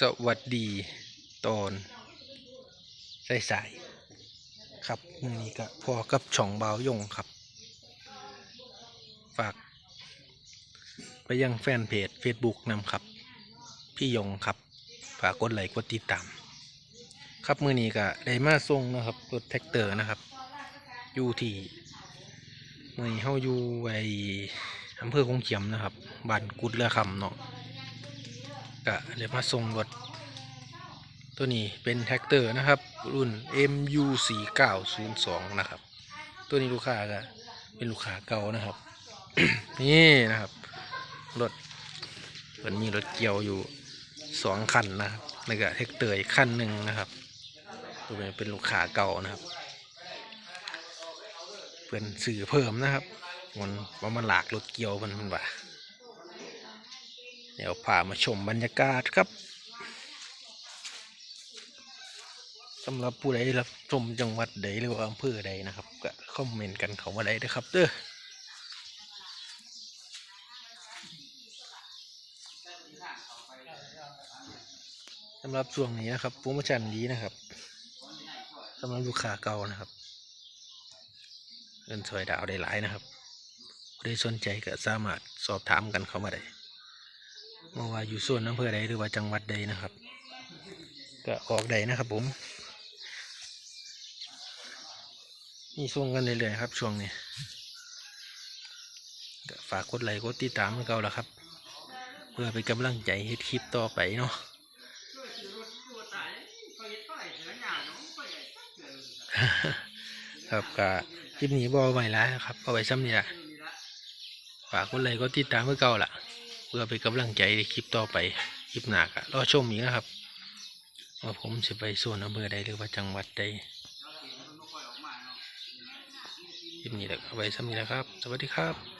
สวัสดีตอนสายๆครับมือนี้ก็พอกับช่องเบายงครับ ฝาก ไปยังแฟนเพจ Facebook นำครับ พี่ยงครับ ฝากกดไลค์กดติดตาม ครับมือนี้ก็ได้มาส่งนะครับรถแท็กเตอร์นะครับ อยู่ที่มือนี้เฮาอยู่ไว้อำเภอคงเขียมนะครับบ้านกุดเรือคำเนาะ ก็เลยวมาส่งรถตัวนี้เป็นแท็กเตอร์นะครับ รุ่น MU 4 9 0 2 นะครับ ตัวนี้ลูกค้าก็เป็นลูกค้าเก่านะครับ นี่นะครับรถมันมีรถเกี่ยวอยู่สองคันนะครับแล้วก็แท็กเตอร์อีกคันหนึ่งนะครับ ตัวนี้เป็นลูกค้าเก่านะครับเพื่อนสื่อเพิ่มนะครับมันว่ามันหลากรถเกี่ยวมันมันว่า เดี๋ยวพามาชมบรรยากาศครับสำหรับผู้ใดรับชมจังหวัดใดหรือว่าอำเภอใดนะครับก็คอมเมนต์กันเขามาได้นะครับเด้อสำหรับช่วงนี้นะครับโปรโมชั่นดีนะครับสำหรับลูกค้าเก่านะครับเงินสวยดาวได้หลายนะครับผู้ใดสนใจก็สามารถสอบถามกันเขามาได้ เมื่อว่าอยู่ส่วนอำเภอใดหรือว่าจังหวัดใดนะครับ ก็ออกใดนะครับผมนี่ส่งกันเรื่อยๆครับ ช่วงนี้ก็ฝากกดไลค์กดติดตามให้เก่าแล้วครับ เพื่อเป็นกำลังใจให้คลิปต่อไปเนาะครับก็คลิปนี้บอไว้แล้วครับเอาไว้ซ้ำนี่แหละฝากกดไลค์กดติดตามเพื่อเก่าล่ะ เพื่อเป็นกำลังใจในคลิปต่อไปคลิปหนักอะรอชมอีกนะครับ ว่าผมจะไปส่วนอำเภอใดหรือว่าจังหวัดใดคลิปนี้แหละเอาไว้ซ้ำนี้แหละครับ สวัสดีครับ